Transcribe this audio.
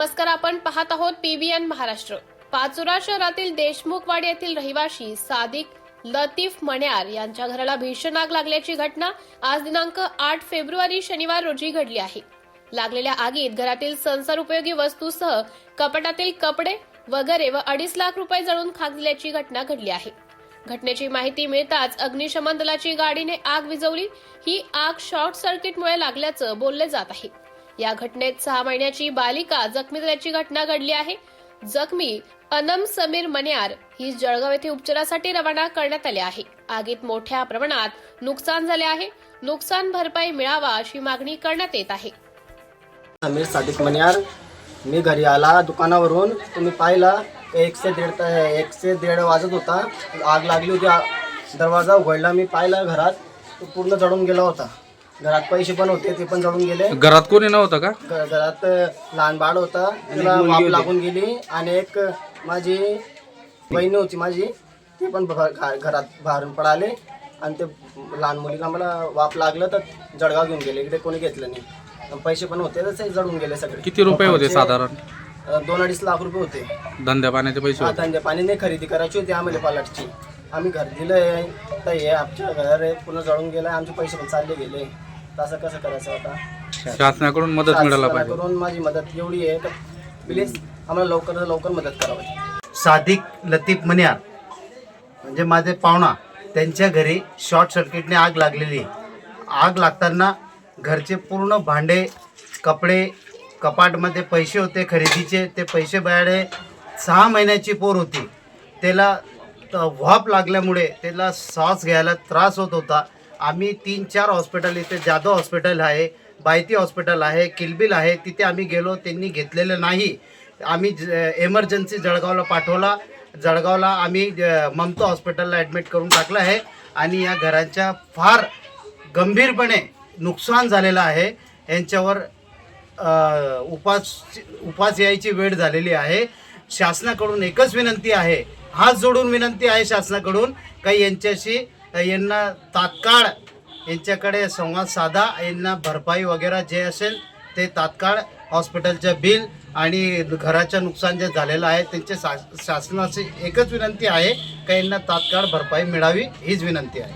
नमस्कार आपण पाहत आहोत पीबीएन महाराष्ट्र. पाचोरा शहरातील देशमुखवाडी येथील रहिवाशी सादिक लतीफ मण्यार यांच्या घराला भीषण आग लागल्याची घटना आज दिनांक आठ फेब्रुवारी शनिवार रोजी घडली आहे. लागलेल्या आगीत घरातील संसार उपयोगी वस्तूसह कपाटातील कपडे वगैरे व अडीच लाख रुपये जळून खाक दिल्याची घटना घडली आहे. घटनेची माहिती मिळताच अग्निशमन दलाची गाडीने आग विझवली. ही आग शॉर्ट सर्किटमुळे लागल्याचं बोलले जात आहे. या घटनेत सहा महिन्याची बालिका जखमी झाल्याची घटना घडली आहे. जखमी अनम समीर मन्यार ही जळगाव येथे उपचारासाठी रवाना करण्यात आले आहे. आगीत मोठ्या प्रमाणात नुकसान झाले आहे. नुकसान भरपाई मिळावा अशी मागणी करण्यात येत आहे. समीर सादिक मन्यार मी घरी आला दुकानावरून. तुम्ही पाहिला एकशे दीड एकशे दीड वाजत होता. आग लागली होती दरवाजा उघडला मी पाहिला घरात. तो पूर्ण जळून गेला होता. घरात पैसे पण होते ते पण जळून गेले. घरात कोणी नव्हतं का? घ- घरात लहान बाळ होता. तिला वाफ लागून गेली आणि एक माझी बहिणी होती माझी ती पण घा- घरात बाहेरून पळाले. आणि ते लहान मुलीला मला वाप लागलं तर जळगाव घेऊन गेले. इकडे कोणी घेतलं नाही. आणि पैसे पण होते तसे जळून गेले सगळे. किती रुपये होते साधारण? अं, दोन अडीच लाख रुपये होते. धंद्या पाण्याचे पैसे होते. धंदे पाणी नाही खरेदी करायची होती आम्हाला पालटची आम्ही घर दिलंय तर हे आमच्या घर आहे पूर्ण जळून गेलं आमचे पैसे पण चालले गेले. तर असं कसं करायचं आता? शासनाकडून मदत मिळायला पाहिजे. करून माझी मदत एवढी आहे तर प्लीज आम्हाला लवकर लवकर मदत करावी. सादिक लतीफ मन्यार म्हणजे माझे पाहुणा त्यांच्या घरी शॉर्ट सर्किटने आग लागलेली आहे. आग लागताना घरचे पूर्ण भांडे कपडे कपाटमध्ये पैसे होते खरेदीचे ते पैसे बाहेर सहा महिन्याची पोर होती. त्याला त- व्हाप लागल्यामुळे त्याला श्वास घ्यायला त्रास होत होता. आम्ही तीन चार हॉस्पिटल इथे जाधव हॉस्पिटल आहे बायती हॉस्पिटल आहे किलबिल आहे तिथे आम्ही गेलो त्यांनी घेतलेलं नाही. आम्ही ज एमर्जन्सी जळगावला पाठवला. जळगावला आम्ही ममता हॉस्पिटलला ॲडमिट करून टाकलं आहे. आणि या घरांच्या फार गंभीरपणे नुकसान झालेलं आहे. यांच्यावर उपास उपास यायची वेळ झालेली आहे. शासनाकडून एकच विनंती आहे. हात जोडून विनंती आहे शासनाकडून काही यांच्याशी यांना तात्काळ यांच्याकडे संवाद साधा यांना भरपाई वगैरे जे असेल ते तात्काळ हॉस्पिटलचं बिल आणि घराचं नुकसान जे झालेलं आहे त्यांचे शा शासनाची एकच विनंती आहे का यांना तात्काळ भरपाई मिळावी हीच विनंती आहे.